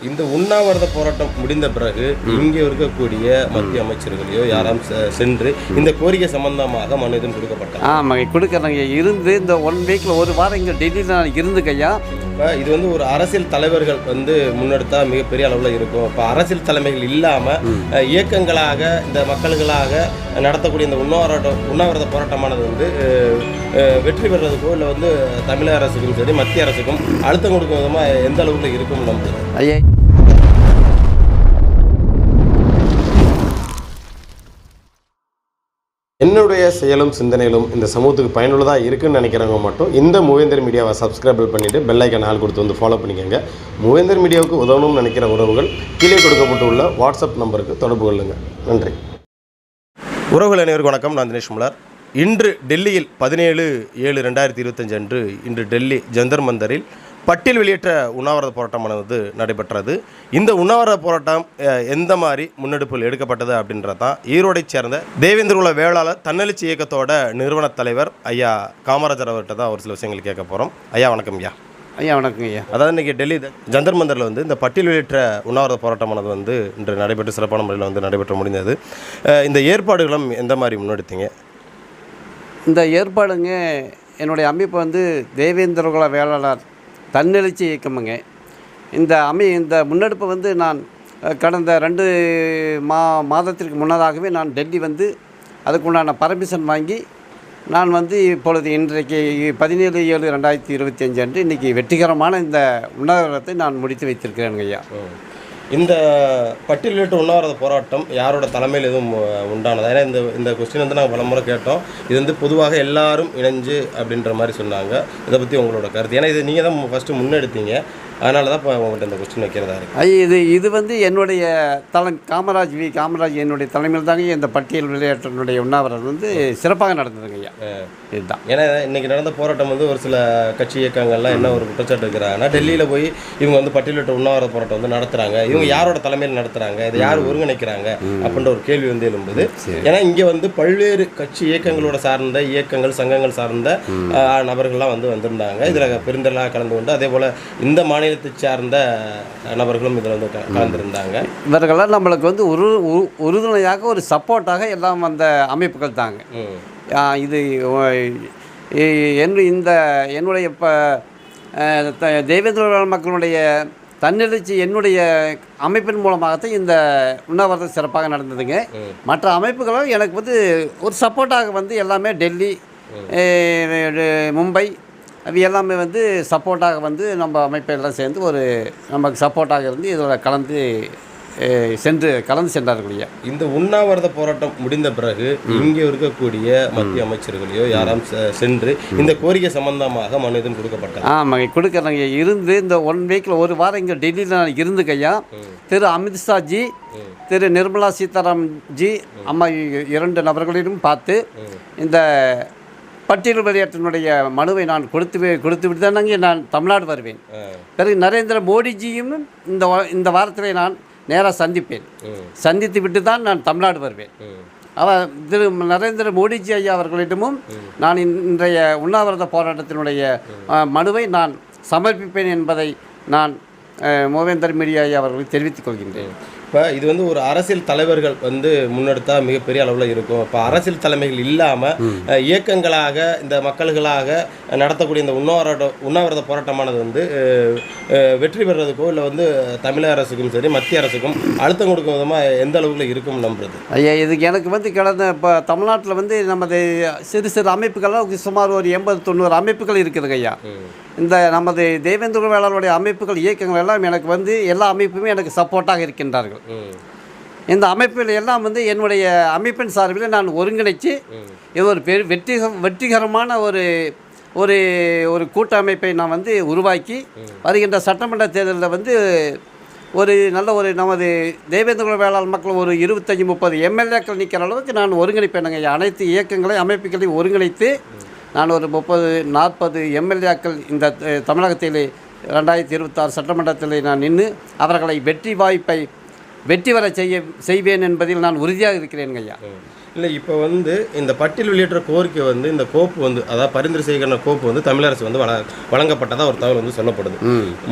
இந்த உண்ணாவிரத போராட்டம் முடிந்த பிறகு இங்கே இருக்கக்கூடிய மத்திய அமைச்சர்களையோ யாராம் சென்று இந்த கோரிக்கை சம்பந்தமாக மனு எதுவும் கொடுக்கப்பட்டது? ஆமாங்க கொடுக்குறாங்க இருந்து இந்த ஒன் வீக்கில் ஒரு வாரம் இங்கே டெல்லியில் நான் இருந்துக்கையா இப்போ இது வந்து ஒரு அரசியல் தலைவர்கள் வந்து முன்னெடுத்தா மிகப்பெரிய அளவில் இருக்கும். இப்போ அரசியல் தலைமைகள் இல்லாமல் இயக்கங்களாக இந்த மக்கள்களாக நடத்தக்கூடிய இந்த உண்ணாவிரதம் உண்ணாவிரத போராட்டமானது வந்து வெற்றி பெறுறதுக்கோ இல்லை வந்து தமிழக அரசுக்கும் சரி மத்திய அரசுக்கும் அழுத்தம் கொடுக்கும் விதமாக எந்த அளவுக்கு இருக்கும் நம்புது ஐயா என்னுடைய செயலும் சிந்தனைகளும் இந்த சமூகத்துக்கு பயனுள்ளதாக இருக்குன்னு நினைக்கிறவங்க மட்டும் இந்த மூவேந்தர் மீடியாவை சப்ஸ்கிரைபிள் பண்ணிவிட்டு பெல் ஆள் கொடுத்து வந்து ஃபாலோ பண்ணிக்கோங்க. மூவேந்தர் மீடியாவுக்கு உதவணும்னு நினைக்கிற உறவுகள் கீழே கொடுக்கப்பட்டுள்ள வாட்ஸ்அப் நம்பருக்கு தொடர்பு கொள்ளுங்கள் நன்றி. உறவுகள் அனைவருக்கும் வணக்கம். நான் தினேஷ் முலார். இன்று டெல்லியில் பதினேழு ஏழு ரெண்டாயிரத்தி இருபத்தஞ்சு அன்று இன்று டெல்லி ஜந்தர் மந்தரில் பட்டியல் வெளியேற்ற உண்ணாவிரத போராட்டமானது நடைபெற்றது. இந்த உண்ணாவிரத போராட்டம் எந்த மாதிரி முன்னெடுப்பில் எடுக்கப்பட்டது அப்படின்றது தான் ஈரோடைச் சேர்ந்த தேவேந்திரகுல வேளாளர் தன்னெழுச்சி இயக்கத்தோட நிறுவன தலைவர் ஐயா காமராஜர் அவர்கிட்ட தான் ஒரு சில விஷயங்கள் கேட்க போகிறோம் ஐயா வணக்கம் ஐயா. ஐயா வணக்கங்க ஐயா. அதாவது இன்றைக்கி டெல்லி ஜந்தர் மந்தரில் வந்து இந்த பட்டியல் வெளியேற்ற உண்ணாவிரத போராட்டமானது வந்து இன்று நடைபெற்று சிறப்பான முறையில் வந்து நடைபெற்று முடிந்தது. இந்த ஏற்பாடுகளும் எந்த மாதிரி முன்னெடுத்தீங்க? இந்த ஏற்பாடுங்க என்னுடைய அமைப்பு வந்து தேவேந்திரகுல வேளாளர் தன்னெழுச்சி இயக்கமுங்க. இந்த அமை இந்த முன்னெடுப்பை வந்து நான் கடந்த ரெண்டு மா மாதத்திற்கு முன்னதாகவே நான் டெல்லி வந்து அதுக்குண்டான பர்மிஷன் வாங்கி நான் வந்து இப்பொழுது இன்றைக்கு பதினேழு ஏழு ரெண்டாயிரத்தி இருபத்தி அஞ்சு அன்று இன்றைக்கி வெற்றிகரமான இந்த உணவகத்தை நான் முடித்து வைத்திருக்கிறேன் ஐயா இந்த பட்டியலிட்டு உண்ணாவிரத போராட்டம் யாரோட தலைமையில் எதுவும் உண்டானது உண்டானதா? ஏன்னா இந்த இந்த கொஸ்டின் வந்து நாங்கள் பலமுறை கேட்டோம். இது வந்து பொதுவாக எல்லாரும் இணைஞ்சு அப்படின்ற மாதிரி சொன்னாங்க. இதை பற்றி உங்களோட கருத்து. ஏன்னா இது நீங்கள் தான் ஃபஸ்ட்டு முன்னெடுத்தீங்க. அதனால தான் இப்போ உங்கள்கிட்ட இந்த கொஸ்டின் வைக்கிறதா இருக்கு. இது இது வந்து என்னுடைய தலை காமராஜ் வி காமராஜ் என்னுடைய தலைமையில் தாங்க இந்த பட்டியல் விளையாட்டினுடைய உண்ணாவிரதம் வந்து சிறப்பாக நடந்ததுங்க ஐயா. இதுதான். ஏன்னா இன்னைக்கு நடந்த போராட்டம் வந்து ஒரு சில கட்சி இயக்கங்கள்லாம் என்ன ஒரு குற்றச்சாட்டு இருக்கிறாங்கன்னா டெல்லியில் போய் இவங்க வந்து பட்டியலிட்ட உண்ணாவிரத போராட்டம் வந்து நடத்துறாங்க. இவங்க யாரோட தலைமையில் நடத்துறாங்க? இதை யார் ஒருங்கிணைக்கிறாங்க? அப்படின்ற ஒரு கேள்வி வந்து எழும்புது. ஏன்னா இங்கே வந்து பல்வேறு கட்சி இயக்கங்களோட சார்ந்த இயக்கங்கள் சங்கங்கள் சார்ந்த நபர்கள்லாம் வந்து வந்திருந்தாங்க. இதில் பெருந்தலாக கலந்து கொண்டு அதே போல் இந்த மாநிலத்தை சார்ந்த நபர்களும் இதில் வந்து கலந்திருந்தாங்க. இவர்களெல்லாம் நம்மளுக்கு வந்து ஒரு உறு- உறுதுணையாக ஒரு சப்போர்ட்டாக எல்லாம் அந்த அமைப்புகள் தாங்க. இது ஓ- இ- என் இந்த என்னுடைய இப்போ தேவேந்திர வேளாண் மக்களுடைய தன்னெழுச்சி என்னுடைய அமைப்பின் மூலமாகத்தான் இந்த உண்ணாவிரதம் சிறப்பாக நடந்ததுங்க. மற்ற அமைப்புகளும் எனக்கு வந்து ஒரு சப்போர்ட்டாக வந்து எல்லாமே டெல்லி மும்பை அது எல்லாமே வந்து சப்போர்ட்டாக வந்து நம்ம அமைப்பை எல்லாம் சேர்ந்து ஒரு நமக்கு சப்போர்ட்டாக இருந்து இதோட கலந்து சென்று கலந்து சென்றார்கள் ஐயா இந்த உண்ணாவிரத போராட்டம் முடிந்த பிறகு இங்கே இருக்கக்கூடிய மத்திய அமைச்சர்களையோ யாராம் சென்று இந்த கோரிக்கை சம்பந்தமாக மனு எதுவும் கொடுக்கப்பட்டது? ஆமாங்க கொடுக்குறாங்க. இருந்து இந்த ஒன் வீக்கில் ஒரு வாரம் இங்கே டெல்லியில் நான் இருந்துக்கையா திரு அமித்ஷா ஜி திரு நிர்மலா சீதாராம் ஜி அம்மா இரண்டு நபர்களிடம் பார்த்து இந்த பட்டியல் விளையாட்டினுடைய மனுவை நான் கொடுத்து வி- கொடுத்து விட்டு தானங்க நான் தமிழ்நாடு வருவேன். பிறகு நரேந்திர மோடிஜியும் இந்த இந்த வாரத்தில் நான் நேராக சந்திப்பேன். சந்தித்து விட்டு தான் நான் தமிழ்நாடு வருவேன். அவர் திரு நரேந்திர மோடிஜி ஐயா அவர்களிடமும் நான் இன்- இன்றைய உண்ணாவிரத போராட்டத்தினுடைய மனுவை நான் சமர்ப்பிப்பேன் என்பதை நான் மோவேந்தர் மீடியா ஐயா அவர்களுக்கு தெரிவித்துக் கொள்கின்றேன். இப்போ இது வந்து ஒரு அரசியல் தலைவர்கள் வந்து முன்னெடுத்தா மிகப்பெரிய அளவில் இருக்கும். இப்போ அரசியல் தலைமைகள் இல்லாமல் இயக்கங்களாக இந்த மக்கள்களாக நடத்தக்கூடிய இந்த உண்ணாவிரத உண்ணாவிரத போராட்டமானது வந்து வெற்றி பெறுறதுக்கோ இல்லை வந்து தமிழக அரசுக்கும் சரி மத்திய அரசுக்கும் அழுத்தம் கொடுக்கும் விதமாக எந்த அளவுக்கு இருக்கும் நம்புறது? ஐயா இதுக்கு எனக்கு வந்து கடந்த இப்போ தமிழ்நாட்டில் வந்து நமது சிறு சிறு அமைப்புகள்லாம் சுமார் ஒரு எண்பது தொண்ணூறு அமைப்புகள் இருக்குதுங்க ஐயா. இந்த நமது தேவேந்திர வேளாளுடைய அமைப்புகள் இயக்கங்கள் எல்லாம் எனக்கு வந்து எல்லா அமைப்புமே எனக்கு சப்போர்ட்டாக இருக்கின்றார்கள். இந்த அமைப்பில் எல்லாம் வந்து என்னுடைய அமைப்பின் சார்பில் நான் ஒருங்கிணைச்சு இது ஒரு பெரு வெற்றிக வெற்றிகரமான ஒரு ஒரு ஒரு கூட்டமைப்பை நான் வந்து உருவாக்கி வருகின்ற சட்டமன்ற தேர்தலில் வந்து ஒரு நல்ல ஒரு நமது தேவேந்திர வேளாண் மக்கள் ஒரு இருபத்தஞ்சி முப்பது எம்எல்ஏக்கள் நிற்கிற அளவுக்கு நான் ஒருங்கிணைப்பேனுங்க அனைத்து இயக்கங்களை அமைப்புகளையும் ஒருங்கிணைத்து நான் ஒரு முப்பது நாற்பது எம்எல்ஏக்கள் இந்த தமிழகத்தில் ரெண்டாயிரத்தி இருபத்தாறு சட்டமன்றத்தில் நான் நின்று அவர்களை வெற்றி வாய்ப்பை வெற்றி வர செய்ய செய்வேன் என்பதில் நான் உறுதியாக இருக்கிறேன் ஐயா இல்லை இப்போ வந்து இந்த பட்டியல் வெளியேற்ற கோரிக்கை வந்து இந்த கோப்பு வந்து அதாவது பரிந்துரை செய்கிற கோப்பு வந்து தமிழக அரசு வந்து வழ வழங்கப்பட்டதா ஒரு தகவல் வந்து சொல்லப்படுது.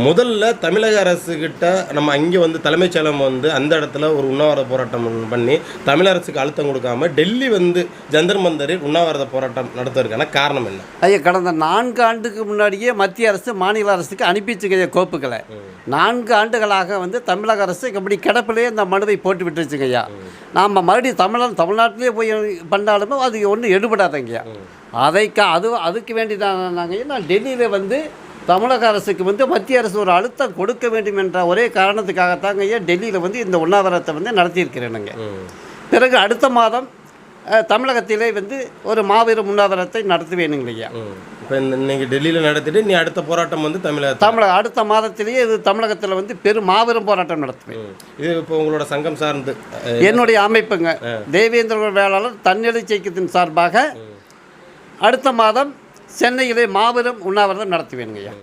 முதல்ல தமிழக அரசு கிட்ட நம்ம அங்கே வந்து தலைமைச் செயலம் வந்து அந்த இடத்துல ஒரு உண்ணாவிரத போராட்டம் பண்ணி தமிழக அரசுக்கு அழுத்தம் கொடுக்காம டெல்லி வந்து ஜந்தர் மந்தரில் உண்ணாவிரத போராட்டம் நடத்துவதற்கான காரணம் என்ன? ஐயா கடந்த நான்கு ஆண்டுக்கு முன்னாடியே மத்திய அரசு மாநில அரசுக்கு அனுப்பிச்சுங்க கோப்புகளை. நான்கு ஆண்டுகளாக வந்து தமிழக அரசு இப்படி கிடப்பிலேயே இந்த மனுவை போட்டு விட்டுருச்சுங்க ஐயா. நாம் மறுபடியும் தமிழ் தமிழ்நாட்டிலே போய் பண்ணாலுமே அது ஒன்றும் எடுபடாதங்கய்யா அதைக்கா அது அதுக்கு வேண்டி தான் நாங்கள் நான் டெல்லியில் வந்து தமிழக அரசுக்கு வந்து மத்திய அரசு ஒரு அழுத்தம் கொடுக்க வேண்டும் என்ற ஒரே காரணத்துக்காகத்தாங்க ஐயா டெல்லியில் வந்து இந்த உண்ணாவிரத்தை வந்து நடத்தியிருக்கிறேனுங்க. பிறகு அடுத்த மாதம் தமிழகத்திலே வந்து ஒரு மாபெரும் உண்ணாவிரத்தை நடத்துவேனுங்க ஐயா. இப்போ இன்னைக்கு டெல்லியில் நடத்திட்டு நீ அடுத்த போராட்டம் வந்து தமிழக தமிழக அடுத்த மாதத்திலேயே இது தமிழகத்தில் வந்து பெரும் மாபெரும் போராட்டம் நடத்துவேன். இது இப்போ உங்களோட சங்கம் சார்ந்து என்னுடைய அமைப்புங்க. தேவேந்திர வேளாளர் தன்னெழுச்சி இயக்கத்தின் சார்பாக அடுத்த மாதம் சென்னையிலே மாபெரும் உண்ணாவிரதம் நடத்துவேனுங்க ஐயா.